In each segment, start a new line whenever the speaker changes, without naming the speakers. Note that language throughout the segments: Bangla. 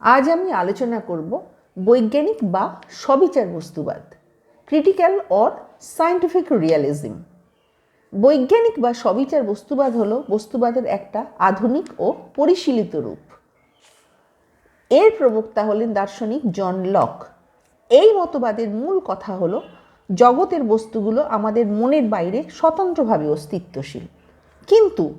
আজ আমি আলোচনা করব বৈজ্ঞানিক বা সবিচার বস্তুবাদ ক্রিটিক্যাল অর সায়েন্টিফিক রিয়ালিজম বৈজ্ঞানিক বা সবিচার বস্তুবাদ হলো বস্তুবাদের একটা আধুনিক ও পরিশীলিত রূপ। এর প্রবক্তা হলেন দার্শনিক জন লক। এই মতবাদের মূল কথা হলো, জগতের বস্তুগুলো আমাদের মনের বাইরে স্বতন্ত্রভাবে অস্তিত্বশীল। কিন্তু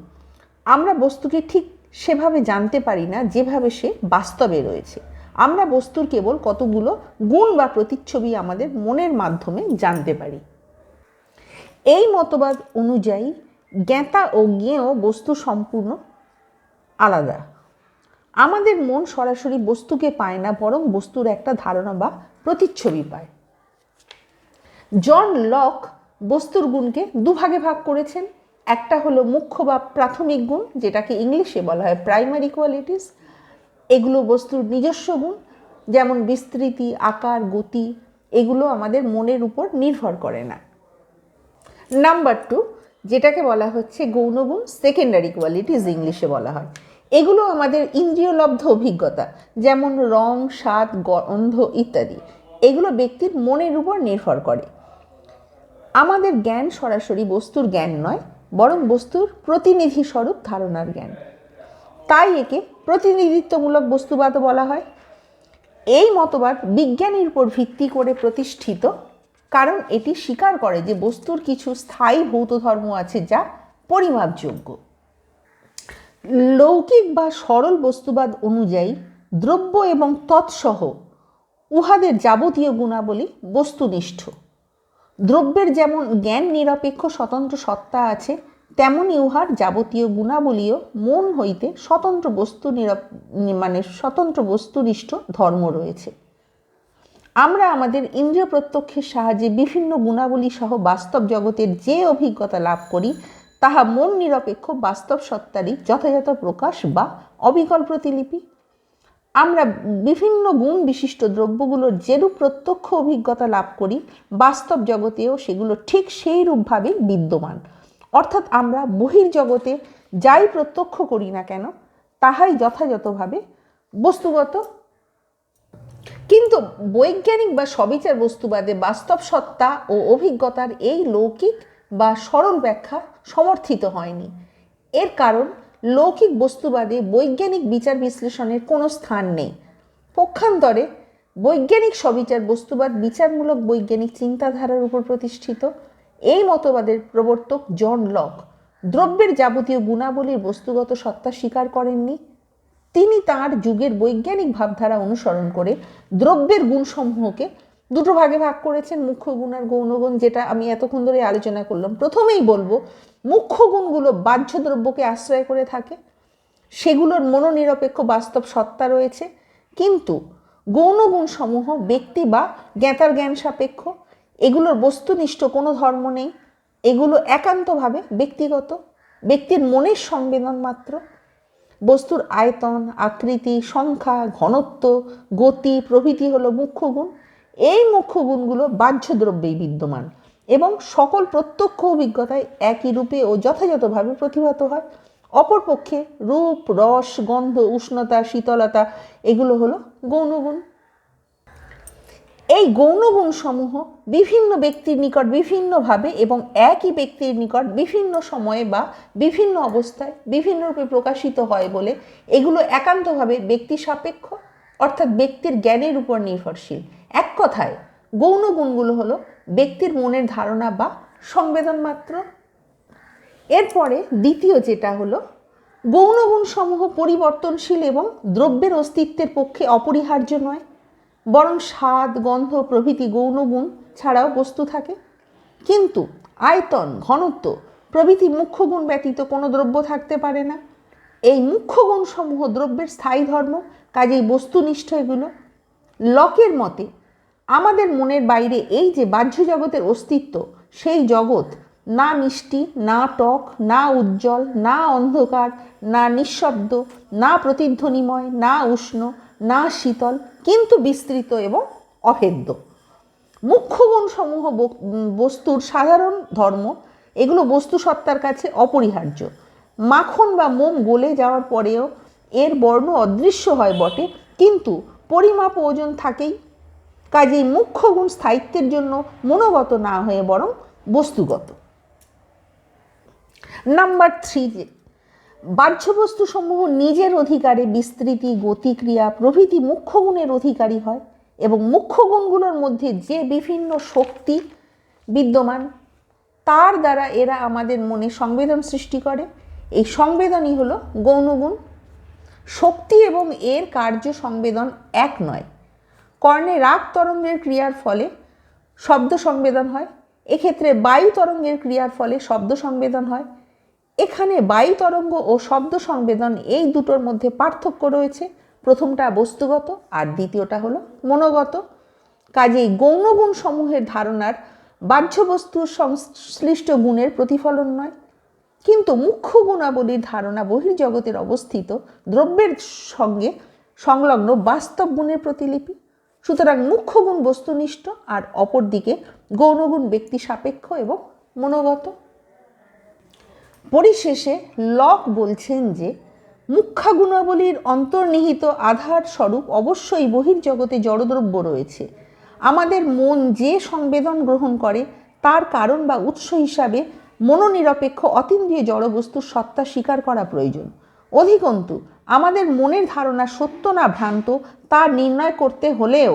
আমরা বস্তুকে ঠিক সেভাবে জানতে পারি না, যেভাবে সে বাস্তবে রয়েছে। আমরা বস্তুর কেবল কতগুলো গুণ বা প্রতিচ্ছবি আমাদের মনের মাধ্যমে জানতে পারি। এই মতবাদ অনুযায়ী জ্ঞাতা ও জ্ঞেয় বস্তু সম্পূর্ণ আলাদা। আমাদের মন সরাসরি বস্তুকে পায় না, বরং বস্তুর একটা ধারণা বা প্রতিচ্ছবি পায়। জন লক বস্তুর গুণকে দুভাগে ভাগ করেছেন। একটা হলো মুখ্য বা প্রাথমিক গুণ, যেটাকে ইংলিশে বলা হয় প্রাইমারি কোয়ালিটিস এগুলো বস্তুর নিজস্ব গুণ, যেমন বিস্তৃতি, আকার, গতি, এগুলো আমাদের মনের উপর নির্ভর করে না। নাম্বার টু যেটাকে বলা হচ্ছে গৌণগুণ সেকেন্ডারি কোয়ালিটিস ইংলিশে বলা হয়। এগুলো আমাদের ইন্দ্রিয়লব্ধ অভিজ্ঞতা, যেমন রং, স্বাদ, গন্ধ, ইত্যাদি। এগুলো ব্যক্তির মনের উপর নির্ভর করে। আমাদের জ্ঞান সরাসরি বস্তুর জ্ঞান নয় বরং বস্তুর প্রতিনিধি স্বরূপ ধারণার জ্ঞান। তাই একে প্রতিনিধিত্বমূলক বস্তুবাদ বলা হয়। এই মতবাদ বিজ্ঞানের উপর ভিত্তি করে প্রতিষ্ঠিত, কারণ এটি স্বীকার করে যে বস্তুর কিছু স্থায়ী ভৌত ধর্ম আছে যা পরিমাপযোগ্য। লৌকিক বা সরল বস্তুবাদ অনুযায়ী দ্রব্য এবং তৎসহ উহাদের যাবতীয় গুণাবলী বস্তুনিষ্ঠ। দ্রব্যের যেমন জ্ঞান নিরপেক্ষ স্বতন্ত্র সত্তা আছে তেমনই উহার যাবতীয় গুণাবলীও মন হইতে স্বতন্ত্র বস্তু নিরপ মানে স্বতন্ত্র বস্তুনিষ্ঠ ধর্ম রয়েছে। আমরা আমাদের ইন্দ্রিয় প্রত্যক্ষের সাহায্যে বিভিন্ন গুণাবলী সহ বাস্তব জগতের যে অভিজ্ঞতা লাভ করি, তাহা মন নিরপেক্ষ বাস্তব সত্তারই যথাযথ প্রকাশ বা অবিকল প্রতিলিপি। আমরা বিভিন্ন গুণ বিশিষ্ট দ্রব্যগুলোর যেরূপ প্রত্যক্ষ অভিজ্ঞতা লাভ করি, বাস্তব জগতেও সেগুলো ঠিক সেই রূপভাবেই বিদ্যমান। অর্থাৎ আমরা বহির্জগতে যাই প্রত্যক্ষ করি না কেন, তাহাই যথাযথভাবে বস্তুগত। কিন্তু বৈজ্ঞানিক বা সবিচার বস্তুবাদে বাস্তব সত্তা ও অভিজ্ঞতার এই লৌকিক বা সরল ব্যাখ্যা সমর্থিত হয়নি। এর কারণ লৌকিক বস্তুবাদে বৈজ্ঞানিক বিচার বিশ্লেষণের কোনো স্থান নেই। পক্ষান্তরে, বৈজ্ঞানিক সবিচার বস্তুবাদ বিচারমূলক বৈজ্ঞানিক চিন্তাধারার উপর প্রতিষ্ঠিত। এই মতবাদের প্রবর্তক জন লক দ্রব্যের যাবতীয় গুণাবলীর বস্তুগত সত্তা স্বীকার করেননি। তিনি তার যুগের বৈজ্ঞানিক ভাবধারা অনুসরণ করে দ্রব্যের গুণসমূহকে দুটো ভাগে ভাগ করেছেন মুখ্য গুণ আর গৌণগুণ যেটা আমি এতক্ষণ ধরে আলোচনা করলাম। প্রথমেই বলব, মুখ্য গুণগুলো বাহ্য দ্রব্যকে আশ্রয় করে থাকে, সেগুলোর মনোনিরপেক্ষ বাস্তব সত্তা রয়েছে, কিন্তু গৌণগুণ সমূহ ব্যক্তি বা জ্ঞাতার জ্ঞান সাপেক্ষ, এগুলোর বস্তুনিষ্ঠ কোনো ধর্ম নেই, এগুলো একান্তভাবে ব্যক্তিগত, ব্যক্তির মনের সংবেদন মাত্র, বস্তুর আয়তন, আকৃতি, সংখ্যা, ঘনত্ব, গতি, প্রভৃতি হলো মুখ্য গুণ। এই মুখ্য গুণগুলো বাহ্য দ্রব্যেই বিদ্যমান এবং সকল প্রত্যক্ষ অভিজ্ঞতায় একই রূপে ও যথাযথভাবে প্রতিভাত হয়। অপরপক্ষে রূপ, রস, গন্ধ, উষ্ণতা, শীতলতা, এগুলো হলো গৌণগুণ। এই গৌণগুণ সমূহ বিভিন্ন ব্যক্তির নিকট বিভিন্নভাবে এবং একই ব্যক্তির নিকট বিভিন্ন সময়ে বা বিভিন্ন অবস্থায় বিভিন্ন রূপে প্রকাশিত হয় বলে এগুলো একান্তভাবে ব্যক্তি সাপেক্ষ, অর্থাৎ ব্যক্তির জ্ঞানের উপর নির্ভরশীল। এক কথায় গৌণ গুণগুলো হলো ব্যক্তির মনের ধারণা বা সংবেদন মাত্র। এরপরে দ্বিতীয় যেটা হলো গৌণগুণ সমূহ পরিবর্তনশীল এবং দ্রব্যের অস্তিত্বের পক্ষে অপরিহার্য নয়, বরং স্বাদ, গন্ধ, প্রভৃতি গৌণগুণ ছাড়াও বস্তু থাকে। কিন্তু আয়তন, ঘনত্ব প্রভৃতি মুখ্য গুণ ব্যতীত কোনো দ্রব্য থাকতে পারে না। এই মুখ্য গুণসমূহ দ্রব্যের স্থায়ী ধর্ম, কাজেই বস্তুনিষ্ঠ এগুলো। লকের মতে আমাদের মনের বাইরে এই যে বাহ্য জগতের অস্তিত্ব, সেই জগৎ না মিষ্টি, না টক, না উজ্জ্বল, না অন্ধকার, না নিঃশব্দ, না প্রতিধ্বনিময়, না উষ্ণ, না শীতল, কিন্তু বিস্তৃত এবং অভেদ্য। মুখ্য গুণসমূহ বস্তুর সাধারণ ধর্ম, এগুলো বস্তু সত্তার কাছে অপরিহার্য। মাখন বা মোম গলে যাওয়ার পরেও এর বর্ণ অদৃশ্য হয় বটে, কিন্তু পরিমাপ ওজন থাকেই কাজেই মুখ্য গুণ স্থায়িত্বের জন্য মনোগত না হয়ে বরং বস্তুগত। নাম্বার থ্রি যে বাহ্যবস্তু সমূহ নিজের অধিকারে বিস্তৃতি, গতিক্রিয়া প্রভৃতি মুখ্য গুণের অধিকারী হয় এবং মুখ্য গুণগুলোর মধ্যে যে বিভিন্ন শক্তি বিদ্যমান, তার দ্বারা এরা আমাদের মনে সংবেদন সৃষ্টি করে। এই সংবেদনই হলো গৌণগুণ শক্তি এবং এর কার্য সংবেদন এক নয়। কর্ণে রাগ তরঙ্গের ক্রিয়ার ফলে শব্দ সংবেদন হয়। এক্ষেত্রে বায়ু তরঙ্গের ক্রিয়ার ফলে শব্দ সংবেদন হয়। এখানে বায়ু তরঙ্গ ও শব্দ সংবেদন এই দুটোর মধ্যে পার্থক্য রয়েছে। প্রথমটা বস্তুগত আর দ্বিতীয়টা হলো মনোগত। কাজেই গৌণগুণ সমূহের ধারণার বাহ্য বস্তুর সংশ্লিষ্ট গুণের প্রতিফলন নয়। কিন্তু মুখ্য গুণাবলীর ধারণা বহির্জগতের অবস্থিত দ্রব্যের সঙ্গে সংলগ্ন বাস্তব গুণের প্রতিলিপি। সুতরাং মুখ্য গুণ বস্তুনিষ্ঠ আর অপরদিকে গৌণগুণ ব্যক্তি সাপেক্ষ এবং মনোগত। পরিশেষে লক বলছেন যে মুখ্যা গুণাবলীর অন্তর্নিহিত আধার স্বরূপ অবশ্যই বহির্জগতে জড়দ্রব্য রয়েছে। আমাদের মন যে সংবেদন গ্রহণ করে, তার কারণ বা উৎস হিসাবে মনোনিরপেক্ষ অতীন্দ্রিয় জড়বস্তুর সত্তা স্বীকার করা প্রয়োজন। অধিকন্তু আমাদের মনের ধারণা সত্য না ভ্রান্ত, তা নির্ণয় করতে হলেও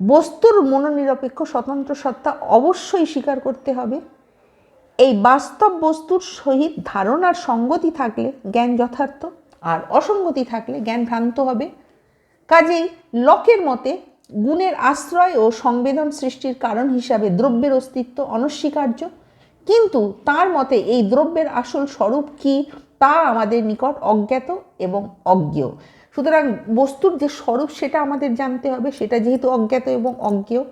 বস্তুর মনোনিরপেক্ষ স্বতন্ত্র সত্তা অবশ্যই স্বীকার করতে হবে। এই বাস্তব বস্তুর সহিত ধারণার সঙ্গতি থাকলে জ্ঞান যথার্থ, আর অসঙ্গতি থাকলে জ্ঞান ভ্রান্ত হবে। কাজেই লকের মতে গুণের আশ্রয় ও সংবেদন সৃষ্টির কারণ হিসাবে দ্রব্যের অস্তিত্ব অনস্বীকার্য। কিন্তু তার মতে এই দ্রব্যের আসল স্বরূপ কি তা আমাদের নিকট অজ্ঞাত এবং অজ্ঞেয়। সুতরাং বস্তুর যে স্বরূপ সেটা আমাদের জানতে হবে, সেটা যেহেতু অজ্ঞাত এবং অজ্ঞেয়,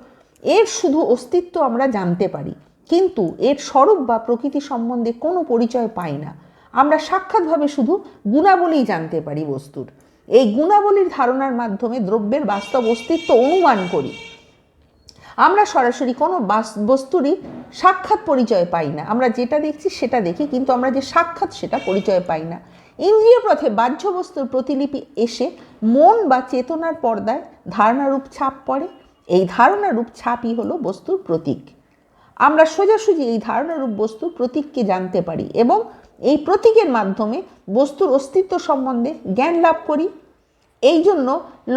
এর শুধু অস্তিত্ব আমরা জানতে পারি। কিন্তু এর স্বরূপ বা প্রকৃতি সম্বন্ধে কোনো পরিচয় পাই না। আমরা সাক্ষাৎভাবে শুধু গুণাবলীই জানতে পারি বস্তুর। এই গুণাবলীর ধারণার মাধ্যমে দ্রব্যের বাস্তব অস্তিত্ব অনুমান করি। আমরা সরাসরি কোনো বস্তুরই সাক্ষাৎ পরিচয় পাই না। আমরা যেটা দেখছি সেটা দেখি, কিন্তু আমরা যে সাক্ষাৎ সেটা পরিচয় পাই না। ইন্দ্রিয় পথে বাহ্য বস্তুর প্রতিলিপি এসে মন বা চেতনার পর্দায় ধারণারূপ ছাপ পড়ে। এই ধারণারূপ ছাপই হলো বস্তুর প্রতীক। আমরা সোজাসুজি এই ধারণারূপ বস্তুর প্রতীককে জানতে পারি এবং এই প্রতীকের মাধ্যমে বস্তুর অস্তিত্ব সম্বন্ধে জ্ঞান লাভ করি। এই জন্য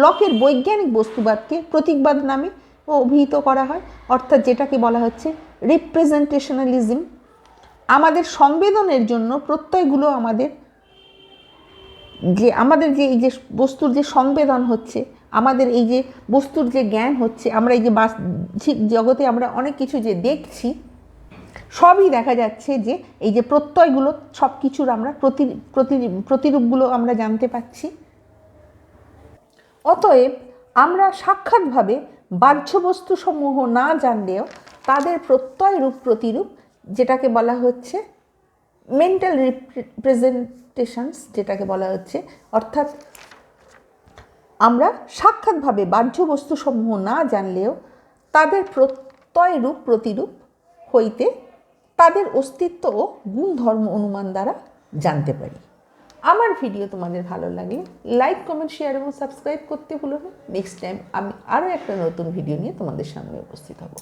লকের বৈজ্ঞানিক বস্তুবাদকে প্রতীকবাদ নামে অভিহিত করা হয়। অর্থাৎ যেটাকে বলা হচ্ছে রিপ্রেজেন্টেশনালিজম আমাদের সংবেদনের জন্য প্রত্যয়গুলো আমাদের যে আমাদের যে, এই যে বস্তুর যে সংবেদন হচ্ছে, আমাদের এই যে বস্তুর যে জ্ঞান হচ্ছে, আমরা এই যে বাহ্যিক জগতে আমরা অনেক কিছু যে দেখছি, সবই দেখা যাচ্ছে যে এই যে প্রত্যয়গুলো সব কিছুর আমরা প্রতি, প্রতিরূপগুলো আমরা জানতে পাচ্ছি। অতএব আমরা সাক্ষাৎভাবে বাহ্য বস্তুসমূহ না জানলেও তাদের প্রত্যয় রূপ প্রতিরূপ, যেটাকে বলা হচ্ছে মেন্টাল রিপ্রেজেন্টেশনস যেটাকে বলা হচ্ছে, অর্থাৎ আমরা সাক্ষাৎভাবে বাহ্য বস্তুসমূহ না জানলেও তাদের প্রত্যয় রূপ প্রতিরূপ হইতে তাদের অস্তিত্ব ও গুণধর্ম অনুমান দ্বারা জানতে পারি। আমার ভিডিও তোমাদের ভালো লাগে লাইক কমেন্ট শেয়ার এবং সাবস্ক্রাইব করতে ভুলো না। নেক্সট টাইম আমি আরও একটা নতুন ভিডিও নিয়ে তোমাদের সামনে উপস্থিত হব।